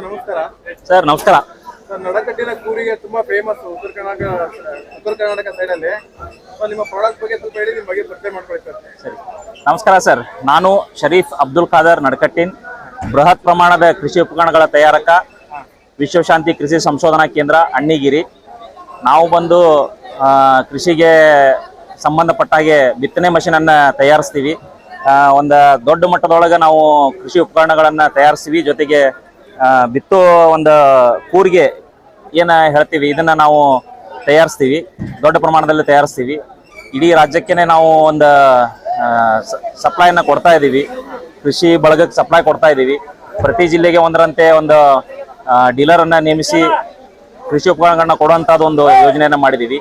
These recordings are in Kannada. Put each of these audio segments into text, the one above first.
ನಮಸ್ಕಾರ. ಸರ್ ನಮಸ್ಕಾರ. ನಡಕಟ್ಟಿನ ಕೂರಿಗೆ ತುಂಬಾ ಫೇಮಸ್ ಉತ್ತರ ಕರ್ನಾಟಕ ಉತ್ತರ ಕರ್ನಾಟಕ ಸೈಡ್ ಅಲ್ಲಿ. ನಿಮ್ಮ ಪ್ರಾಡಕ್ಟ್ ಬಗ್ಗೆ ಸ್ವಲ್ಪ ಹೇಳಿ ನಿಮ್ಮ ಬಗ್ಗೆ ಪರಿಚಯ ಮಾಡ್ಕೊಳ್ಳಿ ಸರ್. ಸರಿ. ನಮಸ್ಕಾರ ಸರ್. ನಾನು ಶರೀಫ್ ಅಬ್ದುಲ್ ಖಾದರ್ ನಡಕಟ್ಟಿನ್ ಬೃಹತ್ ಪ್ರಮಾಣದ ಕೃಷಿ ಉಪಕರಣಗಳ ತಯಾರಕ ವಿಶ್ವಶಾಂತಿ ಕೃಷಿ ಸಂಶೋಧನಾ ಕೇಂದ್ರ ಅಣ್ಣಿಗಿರಿ. ನಾವು ಬಂದು ಕೃಷಿಗೆ ಸಂಬಂಧಪಟ್ಟ ಹಾಗೆ ಬಿತ್ತನೆ ಮಷೀನನ್ನು ತಯಾರಿಸ್ತೀವಿ. ಒಂದು ದೊಡ್ಡ ಮಟ್ಟದೊಳಗೆ ನಾವು ಕೃಷಿ ಉಪಕರಣಗಳನ್ನು ತಯಾರಿಸ್ತೀವಿ. ಜೊತೆಗೆ ಬಿತ್ತೋ ಒಂದು ಕೂರಿಗೆ ಏನು ಹೇಳ್ತೀವಿ? ಇದನ್ನ ನಾವು ತಯಾರಿಸ್ತೀವಿ. ದೊಡ್ಡ ಪ್ರಮಾಣದಲ್ಲಿ ತಯಾರಿಸ್ತೀವಿ. ಇಡೀ ರಾಜ್ಯಕ್ಕೇನೆ ನಾವು ಒಂದು ಸಪ್ಲೈನ ಕೊಡ್ತಾ ಇದ್ದೀವಿ. ಕೃಷಿ ಬಳಗಕ್ಕೆ ಸಪ್ಲೈ ಕೊಡ್ತಾ ಇದ್ದೀವಿ. ಪ್ರತಿ ಜಿಲ್ಲೆಗೆ ಒಂದರಂತೆ ಒಂದು ಡೀಲರನ್ನು ನೇಮಿಸಿ ಕೃಷಿ ಉಪಕರಣಗಳನ್ನ ಕೊಡುವಂಥದ್ದು ಒಂದು ಯೋಜನೆಯನ್ನ ಮಾಡಿದೀವಿ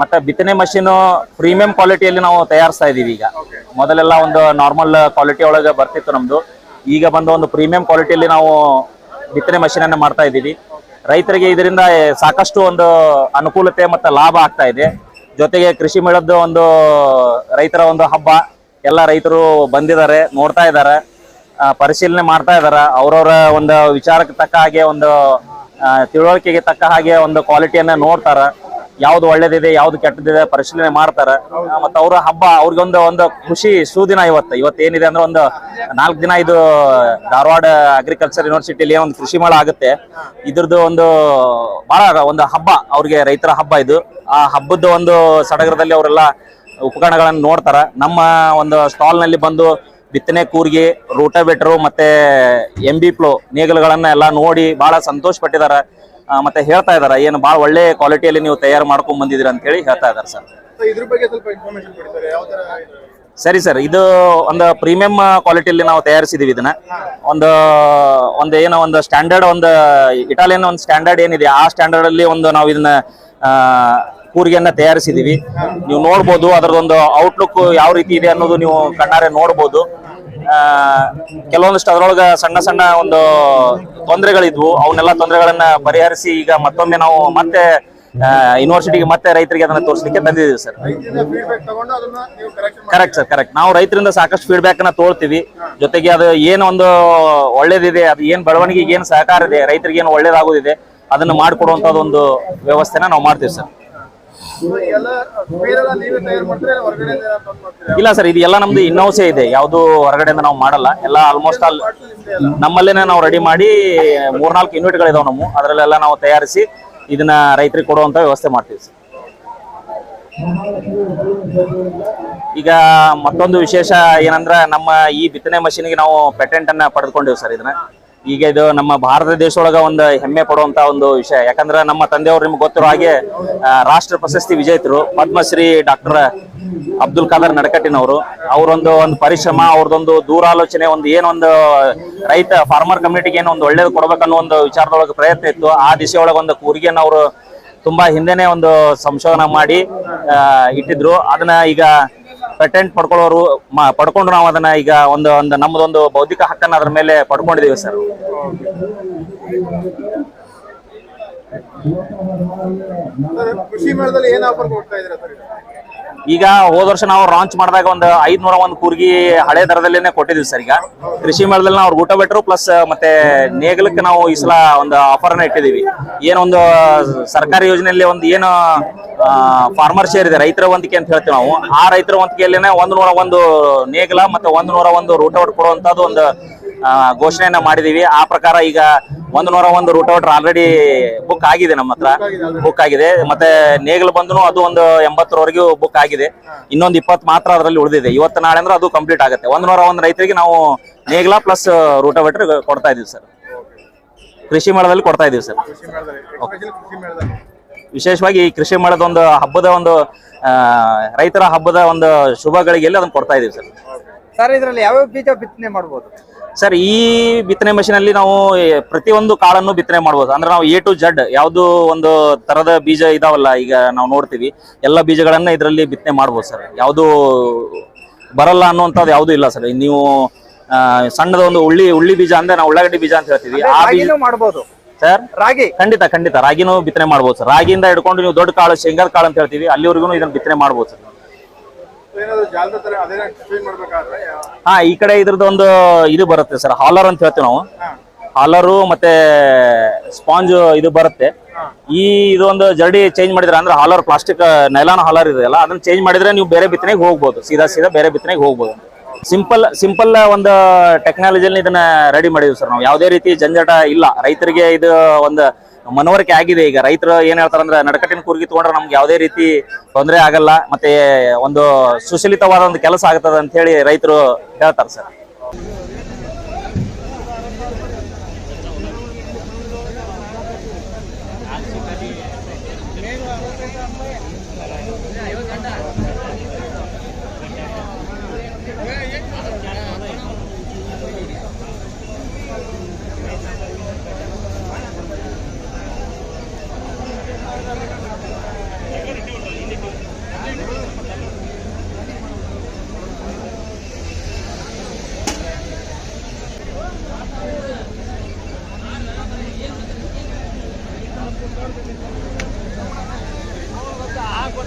ಮತ್ತೆ ಬಿತ್ತನೆ ಮಷೀನು ಪ್ರೀಮಿಯಂ ಕ್ವಾಲಿಟಿಯಲ್ಲಿ ನಾವು ತಯಾರಿಸ್ತಾ ಇದೀವಿ ಈಗ. ಮೊದಲೆಲ್ಲ ಒಂದು ನಾರ್ಮಲ್ ಕ್ವಾಲಿಟಿ ಒಳಗೆ ಬರ್ತಿತ್ತು ನಮ್ಮದು ಈಗ ಬಂದು ಒಂದು ಪ್ರೀಮಿಯಂ ಕ್ವಾಲಿಟಿಯಲ್ಲಿ ನಾವು ಬಿತ್ತನೆ machine ಅನ್ನ ಮಾಡ್ತಾ ಇದ್ದೀವಿ. ರೈತರಿಗೆ ಇದರಿಂದ ಸಾಕಷ್ಟು ಒಂದು ಅನುಕೂಲತೆ ಮತ್ತು ಲಾಭ ಆಗ್ತಾ ಇದೆ. ಜೊತೆಗೆ ಕೃಷಿ ಮೇಳದ ಒಂದು ರೈತರ ಒಂದು ಹಬ್ಬ. ಎಲ್ಲ ರೈತರು ಬಂದಿದ್ದಾರೆ, ನೋಡ್ತಾ ಇದ್ದಾರೆ ಪರಿಶೀಲನೆ ಮಾಡ್ತಾ ಇದಾರ ಅವ್ರವ್ರ ಒಂದು ವಿಚಾರಕ್ಕೆ ತಕ್ಕ ಹಾಗೆ ಒಂದು ತಿಳುವಳಿಕೆಗೆ ತಕ್ಕ ಹಾಗೆ ಒಂದು ಕ್ವಾಲಿಟಿಯನ್ನ ನೋಡ್ತಾರ. ಯಾವ್ದು ಒಳ್ಳೇದಿದೆ ಯಾವ್ದು ಕೆಟ್ಟದಿದೆ ಪರಿಶೀಲನೆ ಮಾಡ್ತಾರ. ಮತ್ತ ಅವ್ರ ಹಬ್ಬ ಅವ್ರಿಗೊಂದು ಒಂದು ಖುಷಿ ಸುದಿನ ಇವತ್ತು. ಇವತ್ತು ಏನಿದೆ ಅಂದ್ರೆ ಒಂದು ನಾಲ್ಕು ದಿನ ಇದು ಧಾರವಾಡ ಅಗ್ರಿಕಲ್ಚರ್ ಯೂನಿವರ್ಸಿಟಿಲಿ ಒಂದು ಕೃಷಿ ಮೇಳ ಆಗುತ್ತೆ. ಇದ್ರದ್ದು ಒಂದು ಬಹಳ ಒಂದು ಹಬ್ಬ ಅವ್ರಿಗೆ ರೈತರ ಹಬ್ಬ ಇದು. ಆ ಹಬ್ಬದ ಒಂದು ಸಡಗರದಲ್ಲಿ ಅವರೆಲ್ಲ ಉಪಕರಣಗಳನ್ನು ನೋಡ್ತಾರ. ನಮ್ಮ ಒಂದು ಸ್ಟಾಲ್ನಲ್ಲಿ ಬಂದು ಬಿತ್ತನೆ ಕೂರ್ಗಿ ರೋಟಾವೇಟರ್ ಮತ್ತೆ ಎಂ ಬಿ ಫ್ಲೋ ನೇಗಲುಗಳನ್ನ ಎಲ್ಲ ನೋಡಿ ಬಹಳ ಸಂತೋಷ ಪಟ್ಟಿದಾರ ಆ, ಮತ್ತೆ ಹೇಳ್ತಾ ಇದಾರ ಏನು ಬಹಳ ಒಳ್ಳೆ ಕ್ವಾಲಿಟಿಯಲ್ಲಿ ನೀವು ತಯಾರು ಮಾಡ್ಕೊಂಡ್ ಬಂದಿದ್ದೀರಾ ಅಂತ ಹೇಳಿ ಹೇಳ್ತಾ ಇದಾರೆ ಸರ್. ಇದ್ರ ಬಗ್ಗೆ ಸ್ವಲ್ಪ ಇನ್ಫಾರ್ಮೇಶನ್ ಕೊಡಿ ಯಾವ ತರ ಸರಿ ಸರ್ ಇದು ಒಂದು ಪ್ರೀಮಿಯಂ ಕ್ವಾಲಿಟಿಯಲ್ಲಿ ನಾವು ತಯಾರಿಸಿದೀವಿ ಇದನ್ನ. ಒಂದು ಒಂದು ಏನೋ ಒಂದು ಸ್ಟ್ಯಾಂಡರ್ಡ್ ಒಂದು ಇಟಾಲಿಯನ್ ಒಂದು ಸ್ಟ್ಯಾಂಡರ್ಡ್ ಏನಿದೆ ಆ ಸ್ಟ್ಯಾಂಡರ್ಡ್ ಅಲ್ಲಿ ಒಂದು ನಾವು ಇದನ್ನ ಕೂರಿಗೆಯನ್ನ ತಯಾರಿಸಿದೀವಿ. ನೀವು ನೋಡ್ಬೋದು ಅದರದೊಂದು ಔಟ್ಲುಕ್ ಯಾವ ರೀತಿ ಇದೆ ಅನ್ನೋದು ನೀವು ಕಣ್ಣಾರೆ ನೋಡ್ಬೋದು. ಕೆಲವೊಂದಿಷ್ಟು ಅದರೊಳಗ ಸಣ್ಣ ಸಣ್ಣ ಒಂದು ತೊಂದರೆಗಳಿದ್ವು. ಅವನ್ನೆಲ್ಲ ತೊಂದರೆಗಳನ್ನ ಪರಿಹರಿಸಿ ಈಗ ಮತ್ತೊಮ್ಮೆ ನಾವು ಮತ್ತೆ ಯೂನಿವರ್ಸಿಟಿಗೆ ಮತ್ತೆ ರೈತರಿಗೆ ಅದನ್ನ ತೋರಿಸಲಿಕ್ಕೆ ತಂದಿದ್ದೀವಿ ಸರ್. ಕರೆಕ್ಟ್ ಸರ್ ಕರೆಕ್ಟ್ ನಾವು ರೈತರಿಂದ ಸಾಕಷ್ಟು ಫೀಡ್ಬ್ಯಾಕ್ ಅನ್ನ ತೋರ್ತೀವಿ. ಜೊತೆಗೆ ಅದು ಏನು ಒಂದು ಒಳ್ಳೇದಿದೆ, ಅದು ಏನ್ ಬೆಳವಣಿಗೆಗೆ ಏನು ಸಹಕಾರ ಇದೆ, ರೈತರಿಗೆ ಏನು ಒಳ್ಳೇದಾಗೋದಿದೆ, ಅದನ್ನ ಮಾಡಿಕೊಡುವಂತದ್ದು ಒಂದು ವ್ಯವಸ್ಥೆನ ನಾವು ಮಾಡ್ತೀವಿ ಸರ್. ಇಲ್ಲ ಹೊರಗಡೆ ಸರ್ ಇದು ಎಲ್ಲ ನಮ್ದು ಇನ್ನೋಸೆ ಇದೆ. ಯಾವ್ದು ಹೊರಗಡೆಯಿಂದ ನಾವು ಮಾಡಲ್ಲ. ಎಲ್ಲ ಆಲ್ಮೋಸ್ಟ್ ಆಲ್ ನಮ್ಮಲ್ಲೇನೆ ನಾವು ರೆಡಿ ಮಾಡಿ ಮೂರ್ನಾಲ್ಕು ಯೂನಿಟ್ಗಳಿದಾವೆ ನಮ್ಮ. ಅದರಲ್ಲೆಲ್ಲ ನಾವು ತಯಾರಿಸಿ ಇದನ್ನ ರೈತರಿಗೆ ಕೊಡುವಂತ ವ್ಯವಸ್ಥೆ ಮಾಡ್ತೀವಿ ಸರ್. ಈಗ ಮತ್ತೊಂದು ವಿಶೇಷ ಏನಂದ್ರ ನಮ್ಮ ಈ ಬಿತ್ತನೆ ಮಷೀನ್ಗೆ ನಾವು ಪೇಟೆಂಟ್ ಅನ್ನ ಪಡೆದುಕೊಂಡಿವಿ ಸರ್ ಇದನ್ನ. ಈಗ ಇದು ನಮ್ಮ ಭಾರತ ದೇಶದೊಳಗ ಒಂದು ಹೆಮ್ಮೆ ಪಡುವಂತ ಒಂದು ವಿಷಯ. ಯಾಕಂದ್ರೆ ನಮ್ಮ ತಂದೆಯವರು ನಿಮ್ಗೆ ಗೊತ್ತಿರೋ ಹಾಗೆ ರಾಷ್ಟ್ರ ಪ್ರಶಸ್ತಿ ವಿಜೇತರು ಪದ್ಮಶ್ರೀ ಡಾಕ್ಟರ್ ಅಬ್ದುಲ್ ಖಾದರ್ ನಡಕಟ್ಟಿನವರು. ಅವರೊಂದು ಒಂದು ಪರಿಶ್ರಮ ಅವ್ರದೊಂದು ದೂರಾಲೋಚನೆ, ಒಂದು ಏನೊಂದು ರೈತ ಫಾರ್ಮರ್ ಕಮ್ಯುನಿಟಿಗೆ ಏನೋ ಒಂದು ಒಳ್ಳೇದು ಕೊಡ್ಬೇಕನ್ನೋ ಒಂದು ವಿಚಾರದೊಳಗೆ ಪ್ರಯತ್ನ ಇತ್ತು. ಆ ದಿಶೆಯೊಳಗೆ ಒಂದು ಕೂರಿಗೆನ ಅವರು ತುಂಬಾ ಹಿಂದೆನೆ ಒಂದು ಸಂಶೋಧನೆ ಮಾಡಿ ಇಟ್ಟಿದ್ರು. ಅದನ್ನ ಈಗ ಪೇಟೆಂಟ್ ಪಡ್ಕೊಳ್ಳೋರು ಪಡ್ಕೊಂಡು ನಾವು ಅದನ್ನ ಈಗ ಒಂದು ಒಂದು ನಮ್ಮದೊಂದು ಬೌದ್ಧಿಕ ಹಕ್ಕನ್ನು ಅದ್ರ ಮೇಲೆ ಪಡ್ಕೊಂಡಿದ್ದೀವಿ ಸರ್ ಕೃಷಿ ಮೇಳದಲ್ಲಿ ಏನ್ ಆಫರ್ ಕೊಡ್ತಾ ಇದ್ದೀರಾ ಸರ್ ಇದು? ಈಗ ಹೋದ ವರ್ಷ ನಾವು ಲಾಂಚ್ ಮಾಡಿದಾಗ ಒಂದು ಐದ್ನೂರ ಒಂದು ಕೂರ್ಗಿ ಹಳೆ ದರದಲ್ಲೇನೆ ಕೊಟ್ಟಿದ್ದೀವಿ ಸರ್ ಈಗ. ಕೃಷಿ ಮೇಳದಲ್ಲಿ ನಾವು ಬಿಟ್ಟರು ಪ್ಲಸ್ ಮತ್ತೆ ನೇಗಲಕ್ಕೆ ನಾವು ಈ ಸಲ ಒಂದು ಆಫರ್ ಅನ್ನ ಇಟ್ಟಿದ್ದೀವಿ. ಏನೊಂದು ಸರ್ಕಾರಿ ಯೋಜನೆಯಲ್ಲಿ ಒಂದು ಏನು ಫಾರ್ಮರ್ ಶೇರ್ ಇದೆ, ರೈತರ ವಂತಿಕೆ ಅಂತ ಹೇಳ್ತೀವಿ ನಾವು. ಆ ರೈತರ ವಂತಿಕೆಯಲ್ಲೇನೆ ಒಂದು ನೂರ ಒಂದು ನೇಗಲ ಮತ್ತೆ ಒಂದು ನೂರ ಒಂದು ರೂಟೌಟ್ ಕೊಡುವಂತದ್ದು ಒಂದು ಘೋಷಣೆಯನ್ನ ಮಾಡಿದೀವಿ. ಆ ಪ್ರಕಾರ ಈಗ ಒಂದು ನೂರ ಒಂದು ರೂಟೋವೇಟರ್ ಆಲ್ರೆಡಿ ಬುಕ್ ಆಗಿದೆ ನಮ್ಮ ಹತ್ರ. ಬುಕ್ ಆಗಿದೆ. ಮತ್ತೆ ನೇಗಲು ಬಂದು ಅದು ಒಂದು ಎಂಬತ್ತರವರೆಗೂ ಬುಕ್ ಆಗಿದೆ. ಇನ್ನೊಂದು ಇಪ್ಪತ್ತು ಮಾತ್ರ ಅದರಲ್ಲಿ ಉಳಿದಿದೆ. ಇವತ್ತು ನಾಳೆ ಅಂದ್ರೆ ಅದು ಕಂಪ್ಲೀಟ್ ಆಗುತ್ತೆ. ಒಂದು ನೂರ ಒಂದು ರೈತರಿಗೆ ನಾವು ನೇಗಲ ಪ್ಲಸ್ ರೂಟೋವೇಟರ್ ಕೊಡ್ತಾ ಇದೀವಿ ಸರ್. ಕೃಷಿ ಮೇಳದಲ್ಲಿ ಕೊಡ್ತಾ ಇದೀವಿ ಸರ್. ವಿಶೇಷವಾಗಿ ಈ ಕೃಷಿ ಮೇಳದ ಒಂದು ಹಬ್ಬದ ಒಂದು ಆ, ರೈತರ ಹಬ್ಬದ ಒಂದು ಶುಭಗಳಿಗೆಲ್ಲ ಅದನ್ನ ಕೊಡ್ತಾ ಇದೀವಿ ಸರ್. ಸರ್ ಇದರಲ್ಲಿ ಯಾವ್ಯಾವ ಬೀಜ ಬಿತ್ತನೆ ಮಾಡ್ಬೋದು? ಸರ್ ಈ ಬಿತ್ತನೆ machine ಅಲ್ಲಿ ನಾವು ಪ್ರತಿಯೊಂದು ಕಾಳನ್ನು ಬಿತ್ತನೆ ಮಾಡಬಹುದು ಅಂದ್ರೆ ನಾವು ಎ ಟು ಜಡ್ ಯಾವ್ದು ಒಂದು ತರದ ಬೀಜ ಇದಾವಲ್ಲ ಈಗ ನಾವು ನೋಡ್ತೀವಿ. ಎಲ್ಲ ಬೀಜಗಳನ್ನ ಇದರಲ್ಲಿ ಬಿತ್ತನೆ ಮಾಡಬಹುದು ಸರ್. ಯಾವುದು ಬರಲ್ಲ ಅನ್ನುವಂಥದ್ದು ಯಾವುದು ಇಲ್ಲ ಸರ್. ನೀವು ಸಣ್ಣದ ಒಂದು ಉಳ್ಳಿ ಉಳ್ಳಿ ಬೀಜ ಅಂದ್ರೆ ನಾವು ಉಳ್ಳಾಗಡ್ಡಿ ಬೀಜ ಅಂತ ಹೇಳ್ತೀವಿ. ಆ ಬೀಜ ರಾಗಿನೂ ಸರ್? ರಾಗಿ. ಖಂಡಿತ ಖಂಡಿತ. ರಾಗಿನೂ ಬಿತ್ತನೆ ಮಾಡ್ಬೋದು ಸರ್. ರಾಗಿಯಿಂದ ಹಿಡ್ಕೊಂಡು ನೀವು ದೊಡ್ಡ ಕಾಳು ಶೇಂಗಾದ ಕಾಳು ಅಂತ ಹೇಳ್ತೀವಿ. ಅಲ್ಲಿವರೆಗೂ ಇದನ್ನ ಬಿತ್ತನೆ ಮಾಡ್ಬೋದು ಸರ್. ಹಾ ಈ ಕಡೆ ಇದ್ರದ್ದು ಒಂದು ಇದು ಬರುತ್ತೆ ಸರ್ ಹಾಲರ್ ಅಂತ ಹೇಳ್ತೀವಿ ನಾವು. ಹಾಲರು ಮತ್ತೆ ಸ್ಪಾಂಜ್ ಇದು ಬರುತ್ತೆ. ಈ ಇದೊಂದು ಜರ್ಡಿ ಚೇಂಜ್ ಮಾಡಿದ್ರೆ ಅಂದ್ರೆ ಹಾಲರ್ ಪ್ಲಾಸ್ಟಿಕ್ ನೈಲಾನ್ ಹಾಲರ್ ಇದೆಯಲ್ಲ ಅದನ್ನ ಚೇಂಜ್ ಮಾಡಿದ್ರೆ ನೀವು ಬೇರೆ ಬಿತ್ತನೆಗೆ ಹೋಗ್ಬೋದು. ಸೀದಾ ಸೀದಾ ಬೇರೆ ಬಿತ್ತನೆಗೆ ಹೋಗ್ಬೋದು. ಸಿಂಪಲ್ ಸಿಂಪಲ್ ಒಂದು ಟೆಕ್ನಾಲಜಿಯಲ್ಲಿ ಇದನ್ನ ರೆಡಿ ಮಾಡಿದ್ವಿ ಸರ್ ನಾವು. ಯಾವುದೇ ರೀತಿ ಜಂಜಾಟ ಇಲ್ಲ. ರೈತರಿಗೆ ಇದು ಒಂದು ಮನವರಿಕೆ ಆಗಿದೆ. ಈಗ ರೈತರು ಏನ್ ಹೇಳ್ತಾರಂದ್ರೆ ನಡಕಟ್ಟಿನ ಕೂರ್ಗಿ ತಗೊಂಡ್ರೆ ನಮ್ಗೆ ಯಾವುದೇ ರೀತಿ ತೊಂದರೆ ಆಗಲ್ಲ. ಮತ್ತೆ ಒಂದು ಸುಶೀಲಿತವಾದ ಒಂದು ಕೆಲಸ ಆಗ್ತದೆ ಅಂತ ಹೇಳಿ ರೈತರು ಹೇಳ್ತಾರೆ ಸರ್.